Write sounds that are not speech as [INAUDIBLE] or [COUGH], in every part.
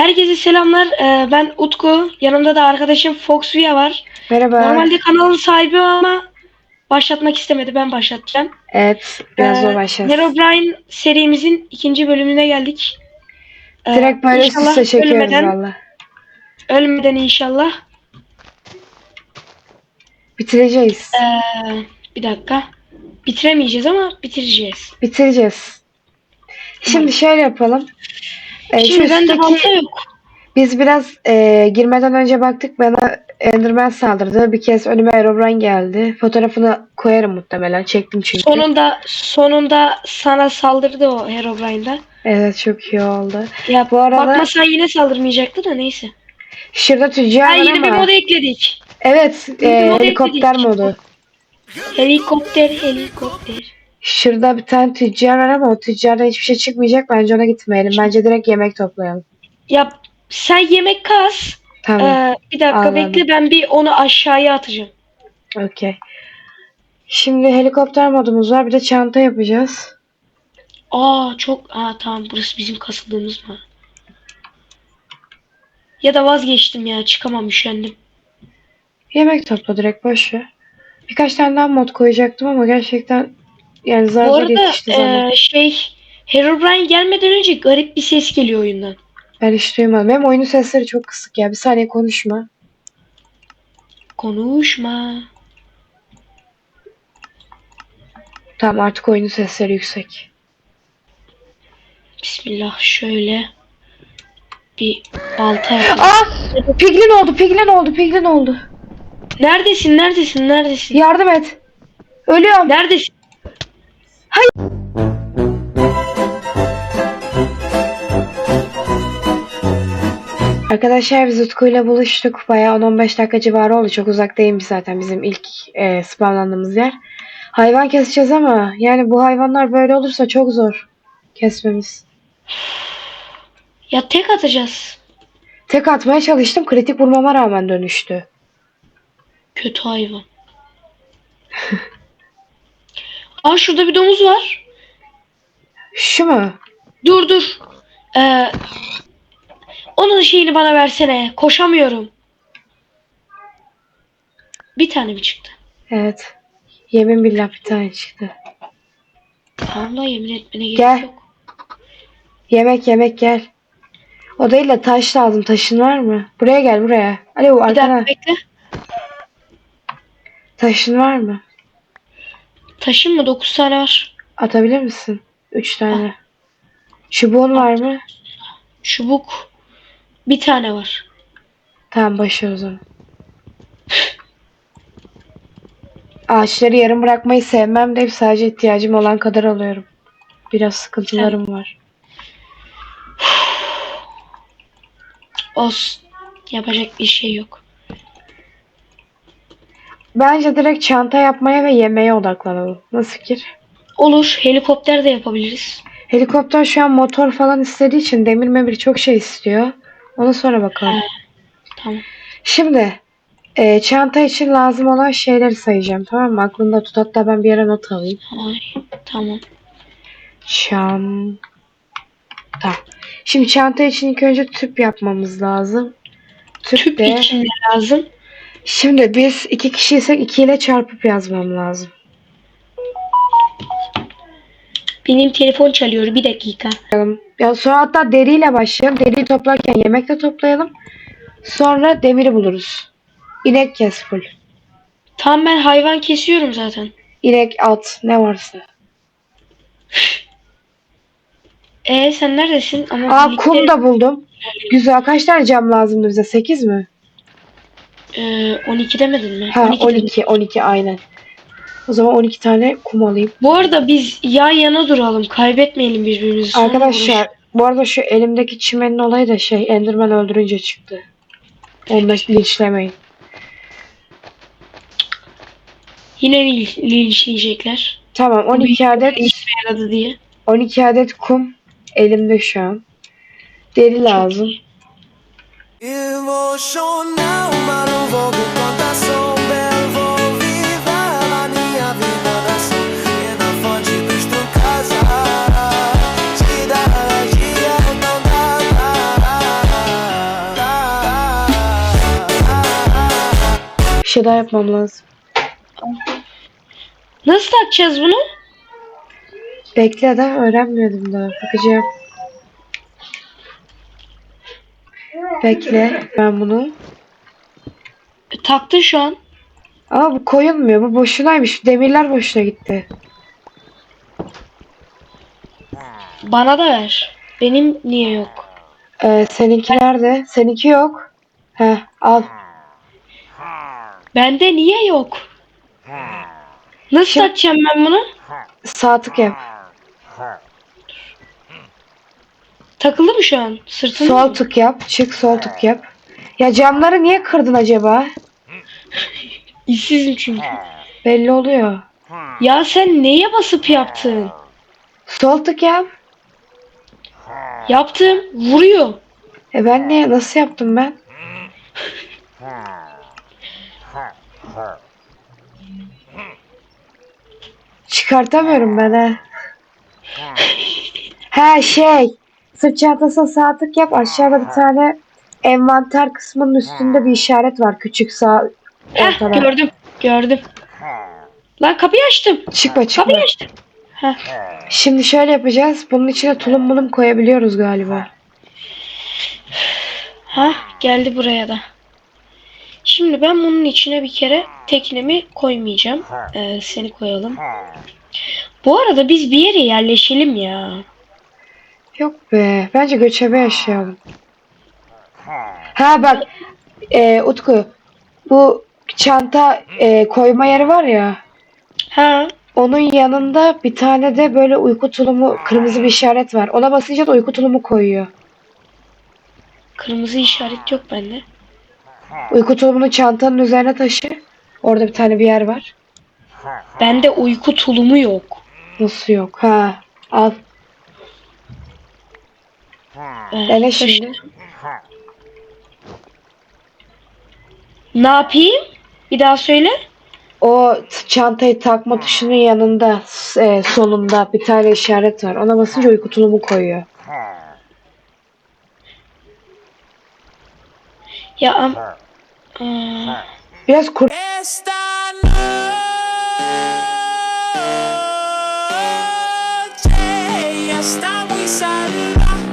Herkese selamlar. Ee, ben Utku. Yanımda da arkadaşım Fox Via var. Merhaba. Normalde kanalın sahibi ama başlatmak istemedi. Ben başlatacağım. Evet, biraz Ee, zor başlayalım. Herobrine serimizin ikinci bölümüne geldik. Ee, Direkt böyle üste çekiyoruz ölmeden, valla. ölmeden inşallah. Bitireceğiz. Ee, bir dakika. Bitiremeyeceğiz ama bitireceğiz. Bitireceğiz. Şimdi şöyle yapalım. Ee, Şimdi bende üstteki- balta yok. biz biraz e, girmeden önce baktık bana Enderman saldırdı. Bir kez önüme Herobrine geldi. Fotoğrafını koyarım muhtemelen. Çektim çünkü. Sonunda sonunda sana saldırdı o Herobrine'da. Evet çok iyi oldu. Ya Bu arada- bakmasan yine saldırmayacaktı da neyse. Şurada tüccar Ha, var yeni bir ama. mod ekledik. Evet e, bir helikopter ekledik. modu. Helikopter, helikopter. Şurada bir tane tüccar var ama o tüccardan hiçbir şey çıkmayacak. Bence ona gitmeyelim. Bence direkt yemek toplayalım. Ya sen yemek kas. Tamam. Ee, bir dakika Anladım. bekle ben bir onu aşağıya atacağım. Okey. Şimdi helikopter modumuz var. Bir de çanta yapacağız. Aa çok aa tamam burası bizim kasıldığımız mı? Ya da vazgeçtim ya çıkamam üşendim. Yemek topla direkt boş ver. Birkaç tane daha mod koyacaktım ama gerçekten yani zar Bu zor arada yetişti zaman. ee, şey Herobrine gelmeden önce garip bir ses geliyor oyundan. Ben hiç duymadım. Hem oyunun sesleri çok kısık ya. Bir saniye konuşma. Konuşma. Tamam artık oyunun sesleri yüksek. Bismillah şöyle bir balta yapayım. Aa! Piglin oldu, piglin oldu, piglin oldu. Neredesin? Neredesin? Neredesin? Yardım et. Ölüyorum. Neredesin? Arkadaşlar biz Utku'yla buluştuk. Bayağı 10-15 dakika civarı oldu. Çok uzak değilmiş zaten bizim ilk e, spawnlandığımız yer. Hayvan keseceğiz ama yani bu hayvanlar böyle olursa çok zor kesmemiz. Ya tek atacağız. Tek atmaya çalıştım. Kritik vurmama rağmen dönüştü. Kötü hayvan. [LAUGHS] Aa şurada bir domuz var. Şu mu? Dur dur. Ee, onun şeyini bana versene. Koşamıyorum. Bir tane mi çıktı? Evet. Yemin billah bir tane çıktı. Da yemin etmene gerek Gel. yok. Yemek yemek gel. O değil de taş lazım. Taşın var mı? Buraya gel buraya. Alo Bir arkana. dakika bekle. Taşın var mı? Taşın mı? 9 tane var. Atabilir misin? Üç tane. Çubuğun var mı? Çubuk. Bir tane var. Tamam başla o zaman. Ağaçları yarım bırakmayı sevmem de sadece ihtiyacım olan kadar alıyorum. Biraz sıkıntılarım var. Olsun. Yapacak bir şey yok. Bence direkt çanta yapmaya ve yemeğe odaklanalım. Nasıl fikir? Olur. Helikopter de yapabiliriz. Helikopter şu an motor falan istediği için demir memir çok şey istiyor. Ona sonra bakalım. He. Tamam. Şimdi e, çanta için lazım olan şeyleri sayacağım tamam mı? Aklında tut hatta ben bir yere not alayım. Ay, tamam. Çanta. Şimdi çanta için ilk önce tüp yapmamız lazım. Tüp, Tüp de. için lazım? Şimdi biz iki kişiysek iki ile çarpıp yazmam lazım. Benim telefon çalıyor. Bir dakika. Ya sonra hatta deriyle başlayalım. Deriyi toplarken yemek de toplayalım. Sonra demiri buluruz. İnek kes full. Tamam ben hayvan kesiyorum zaten. İnek at ne varsa. E sen neredesin? Ama Aa birlikte, kum da buldum. Güzel. Kaç tane cam lazımdı bize? 8 mi? E, 12 demedin mi? Ha 12 dedim. 12. 12 aynen. O zaman 12 tane kum alayım. Bu arada biz yan yana duralım. Kaybetmeyelim birbirimizi. Arkadaşlar vuruş. bu arada şu elimdeki çimenin olayı da şey Enderman öldürünce çıktı. Onu da linçlemeyin. Yine lin- linçleyecekler. Tamam Bu 12 bir adet işe yaradı diye. 12 adet kum elimde şu an. Deri lazım. Emocional, mas não vou contar sobre Bir şey daha yapmam lazım. Nasıl takacağız bunu? Bekle daha öğrenmiyordum daha. Bakacağım. Bekle. Ben bunu. E, taktın şu an. Ama bu koyulmuyor. Bu boşunaymış. Demirler boşuna gitti. Bana da ver. Benim niye yok? Ee, seninki nerede? Seninki yok. Heh al. Bende niye yok? Nasıl Şimdi- takacağım ben bunu? Sağ tık yap. Takılı mı şu an? Sırtında Sol mı? tık yap. Çık sol tık yap. Ya camları niye kırdın acaba? [LAUGHS] İşsizim çünkü. Belli oluyor. Ya sen neye basıp yaptın? Sol tık yap. Yaptım. Vuruyor. E ben niye? Nasıl yaptım ben? Çıkartamıyorum ben ha. Ha şey. Sırt çantasına sağ tık yap. Aşağıda bir tane envanter kısmının üstünde bir işaret var. Küçük sağ Heh, ortada. gördüm. Gördüm. Lan kapıyı açtım. Çıkma çıkma. Kapıyı açtım. Heh. Şimdi şöyle yapacağız. Bunun içine tulum mulum koyabiliyoruz galiba. Ha geldi buraya da. Şimdi ben bunun içine bir kere teknemi koymayacağım. Ee, seni koyalım. Bu arada biz bir yere yerleşelim ya. Yok be. Bence göçebe yaşayalım. Ha bak. E, Utku. Bu çanta e, koyma yeri var ya. Ha Onun yanında bir tane de böyle uyku tulumu kırmızı bir işaret var. Ona basınca da uyku tulumu koyuyor. kırmızı işaret yok bende. Uyku tulumunu çantanın üzerine taşı. Orada bir tane bir yer var. Bende uyku tulumu yok. Nasıl yok? Ha. Al. Dene taşı- şimdi. Ne yapayım? Bir daha söyle. O çantayı takma tuşunun yanında e, solunda bir tane işaret var. Ona basınca uyku tulumu koyuyor. Ya am... Aa, Biraz kur Esta noche ya está muy salvaje.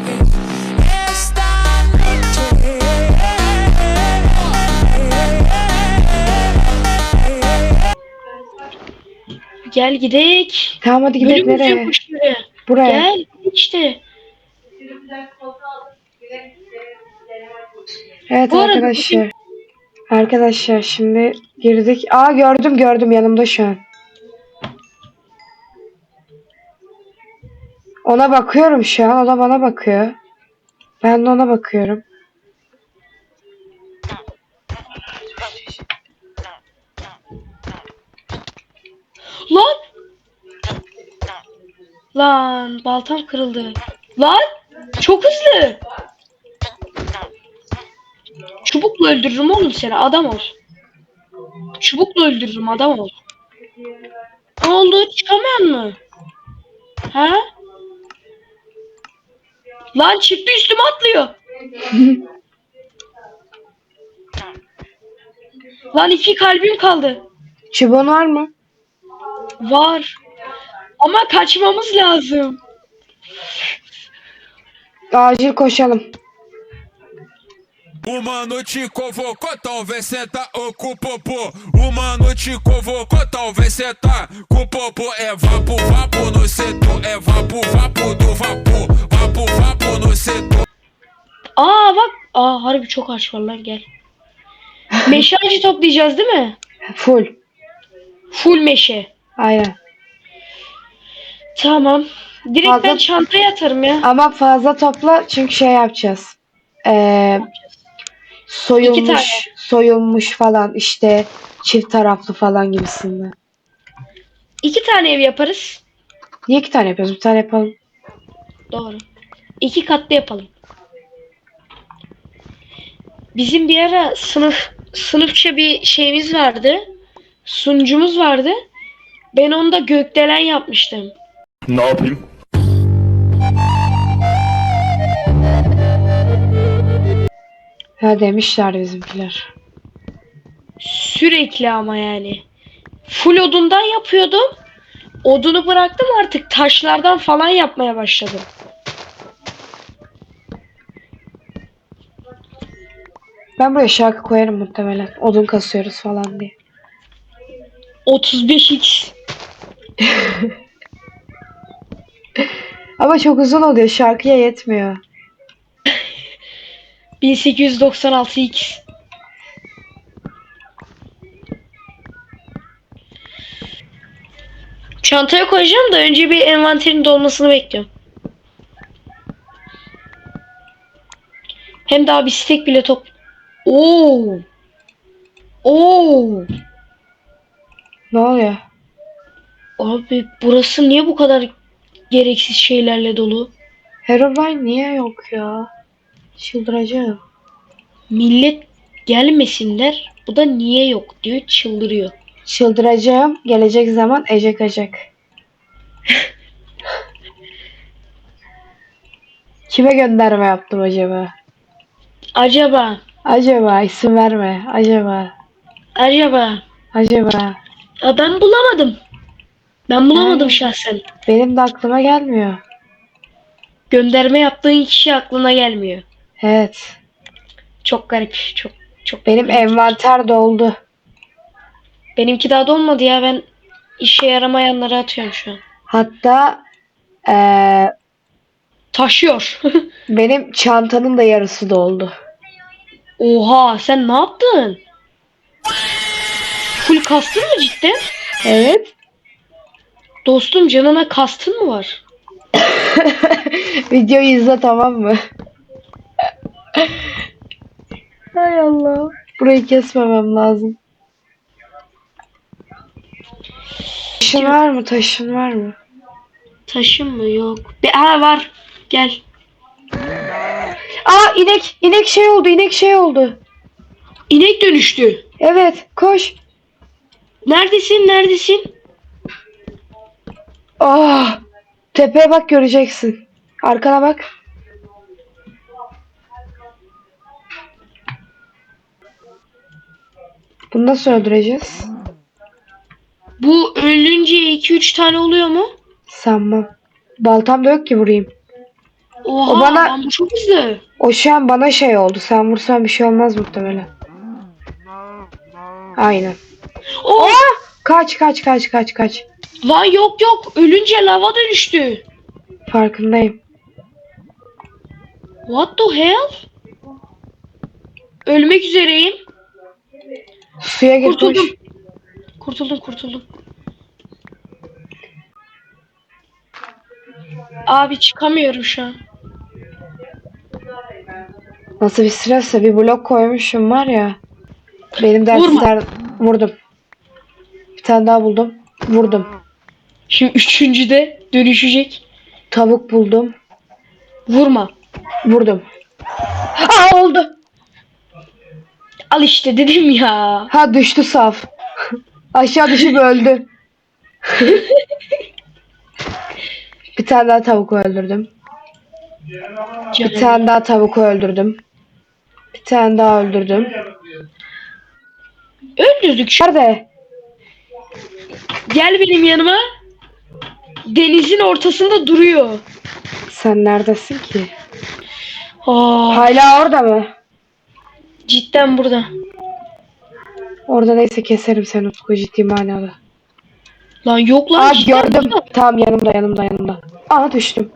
Gel gidek. Tamam hadi gidelim Bölüm nereye? yapmış buraya. Buraya. Gel işte. Evet Bu arada arkadaşlar. Arkadaşlar şimdi girdik. Aa gördüm gördüm yanımda şu an. Ona bakıyorum şu an. O da bana bakıyor. Ben de ona bakıyorum. Lan baltam kırıldı. Lan! Çok hızlı. Çubukla öldürürüm oğlum seni adam ol. Çubukla öldürürüm adam ol. Ne oldu çıkamıyor mu? Ha? Lan çıktı üstüme atlıyor. [LAUGHS] Lan iki kalbim kaldı. Çubuğun var mı? Var. Ama kaçmamız lazım. Acil koşalım. Uma noite convocou, talvez cê tá o com popô. Uma noite convocou, talvez cê tá com popô. É vapo, vapo no setor, é vapo, vapo do vapor. Vapo, vapo no setor. Aa bak. Aa harbi çok ağaç var lan gel. Meşe ağacı toplayacağız değil mi? Full. Full meşe. Aynen. Tamam. Direkt ben Fazla- çantaya atarım ya. Ama fazla topla çünkü şey yapacağız. Ee, İki soyulmuş, soyulmuş falan işte çift taraflı falan gibisinden. İki tane ev yaparız. Niye iki tane yapıyoruz? Bir tane yapalım. Doğru. İki katlı yapalım. Bizim bir ara sınıf sınıfça bir şeyimiz vardı. Sunucumuz vardı. Ben onda gökdelen yapmıştım. Ne yapayım? Ha demişler bizimkiler. Sürekli ama yani. Full odundan yapıyordum. Odunu bıraktım artık taşlardan falan yapmaya başladım. Ben buraya şarkı koyarım muhtemelen. Odun kasıyoruz falan diye. 35x. [LAUGHS] Ama çok uzun oluyor. Şarkıya yetmiyor. [LAUGHS] 1896x. Çantaya koyacağım da önce bir envanterin dolmasını bekliyorum. Hem daha bir stek bile top. Oo. Oo. Ne oluyor? Abi burası niye bu kadar gereksiz şeylerle dolu? Herobrine niye yok ya? Çıldıracağım. Millet gelmesinler. Bu da niye yok diyor çıldırıyor. Çıldıracağım. Gelecek zaman Ece kaçacak. [LAUGHS] Kime gönderme yaptım acaba? Acaba, Acaba isim verme. Acaba. acaba. Acaba. Ya ben bulamadım. Ben bulamadım şahsen. Benim de aklıma gelmiyor. Gönderme yaptığın kişi aklına gelmiyor. Evet. Çok garip. Çok çok. Benim garip. envanter doldu. Benimki daha dolmadı ya. Ben işe yaramayanları atıyorum şu an. Hatta eee, Taşıyor. [LAUGHS] benim çantanın da yarısı doldu. Oha sen ne yaptın? Full kastın mı cidden? Evet. Dostum canına kastın mı var? [LAUGHS] Videoyu izle tamam mı? Hay Allah. Burayı kesmemem lazım. Taşın var mı? Taşın var mı? Taşın mı? Yok. Be ha var. Gel. Aa inek. inek şey oldu. inek şey oldu. İnek dönüştü. Evet. Koş. Neredesin? Neredesin? Ah. Tepeye bak göreceksin. Arkana bak. Bunu nasıl öldüreceğiz? Bu ölünce 2-3 tane oluyor mu? Sanmam. Baltam da yok ki vurayım. Oha O bana- lan bu çok hızlı. O şu an bana şey oldu. Sen vursan bir şey olmaz muhtemelen. Aynen. Oh! Kaç kaç kaç kaç kaç. Lan yok yok. Ölünce lava dönüştü. Farkındayım. What the hell? Ölmek üzereyim. Suya gitmiş. Kurtuldum. Kurtuldum kurtuldum. Abi çıkamıyorum şu an. Nasıl bir stresse bir blok koymuşum var ya. Benim dersler vurdum. Bir tane daha buldum. Vurdum. Şimdi üçüncüde dönüşecek. Tavuk buldum. Vurma. Vurdum. Aa oldu. Al işte dedim ya. Ha düştü saf. [LAUGHS] Aşağı düşüp öldü. bir tane daha tavuk öldürdüm. Bir tane daha tavuk öldürdüm. Bir tane daha öldürdüm. Öldürdük şu. Nerede? Gel benim yanıma. Denizin ortasında duruyor. Sen neredesin ki? Aa, Hala orada mı? cidden burada. Orada neyse keserim seni Utku ciddi manada. Lan yok lan. Aa cidden gördüm. burada. Tamam yanımda yanımda yanımda. Aa düştüm.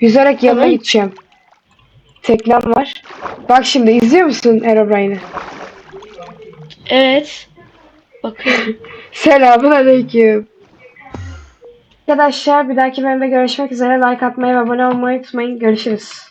Yüzerek yanına Tamam. gideceğim. Teknem var. Bak şimdi izliyor musun Herobrine'i? Evet. Bakıyorum. [LAUGHS] Selamun aleyküm. Arkadaşlar bir dahaki bölümde görüşmek üzere. Like atmayı ve abone olmayı unutmayın. Görüşürüz.